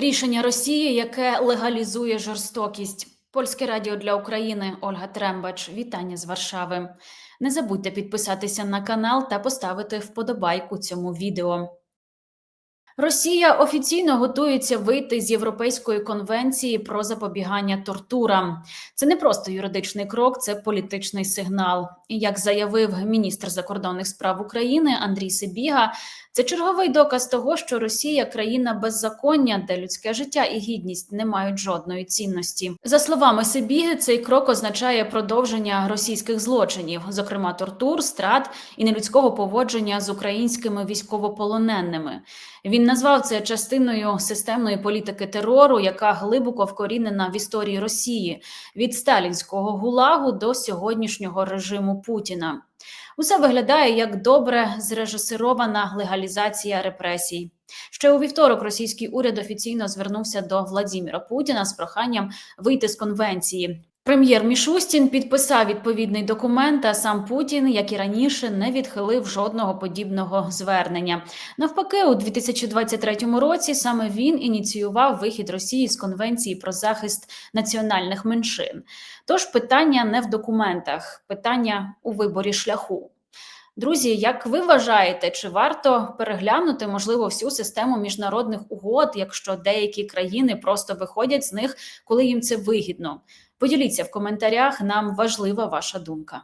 Рішення Росії, яке легалізує жорстокість. Польське радіо для України Ольга Трембач. Вітання з Варшави. Не забудьте підписатися на канал та поставити вподобайку цьому відео. Росія офіційно готується вийти з Європейської конвенції про запобігання тортурам. Це не просто юридичний крок, це політичний сигнал. І як заявив міністр закордонних справ України Андрій Сибіга, це черговий доказ того, що Росія країна беззаконня, де людське життя і гідність не мають жодної цінності. За словами Сибіги, цей крок означає продовження російських злочинів, зокрема тортур, страт і нелюдського поводження з українськими військовополоненими. Він назвав це частиною системної політики терору, яка глибоко вкорінена в історії Росії від сталінського гулагу до сьогоднішнього режиму Путіна. Усе виглядає як добре зрежисерована легалізація репресій. Ще у вівторок російський уряд офіційно звернувся до Владіміра Путіна з проханням вийти з конвенції. Прем'єр Мішустін підписав відповідний документ. А сам Путін, як і раніше, не відхилив жодного подібного звернення. Навпаки, у 2023 році саме він ініціював вихід Росії з конвенції про захист національних меншин. Тож питання не в документах, питання у виборі шляху. Друзі, як ви вважаєте, чи варто переглянути можливо всю систему міжнародних угод, якщо деякі країни просто виходять з них, коли їм це вигідно? Поділіться в коментарях. Нам важлива ваша думка.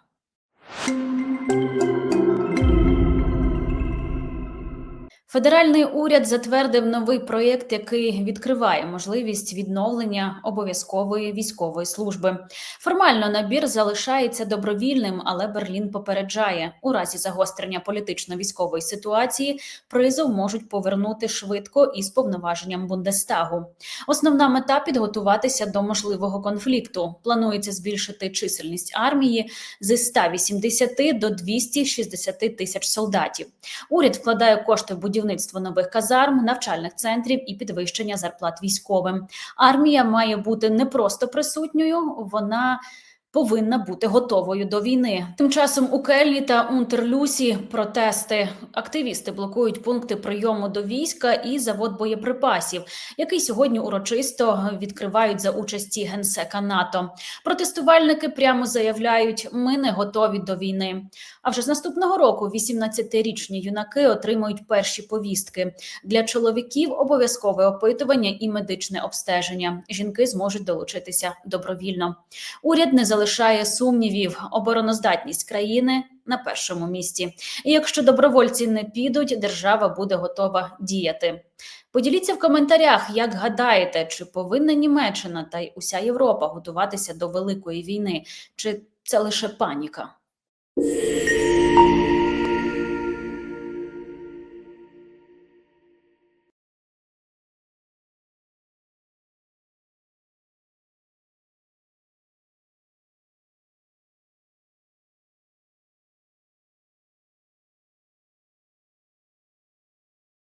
Федеральний уряд затвердив новий проєкт, який відкриває можливість відновлення обов'язкової військової служби. Формально набір залишається добровільним, але Берлін попереджає у разі загострення політично-військової ситуації. Призов можуть повернути швидко із повноваженням Бундестагу. Основна мета підготуватися до можливого конфлікту. Планується збільшити чисельність армії з 180 до 260 тисяч солдатів. Уряд вкладає кошти в будівництво нових казарм, навчальних центрів і підвищення зарплат військовим. Армія має бути не просто присутньою, вона повинна бути готовою до війни. Тим часом у Кельні та Унтерлюсі протести активісти блокують пункти прийому до війська і завод боєприпасів, який сьогодні урочисто відкривають за участі генсека НАТО. Протестувальники прямо заявляють: ми не готові до війни. А вже з наступного року 18-річні юнаки отримують перші повістки для чоловіків. Обов'язкове опитування і медичне обстеження. Жінки зможуть долучитися добровільно. Уряд не залишає сумнівів. Обороноздатність країни на першому місці. І якщо добровольці не підуть, держава буде готова діяти. Поділіться в коментарях, як гадаєте, чи повинна Німеччина та й уся Європа готуватися до великої війни, чи це лише паніка?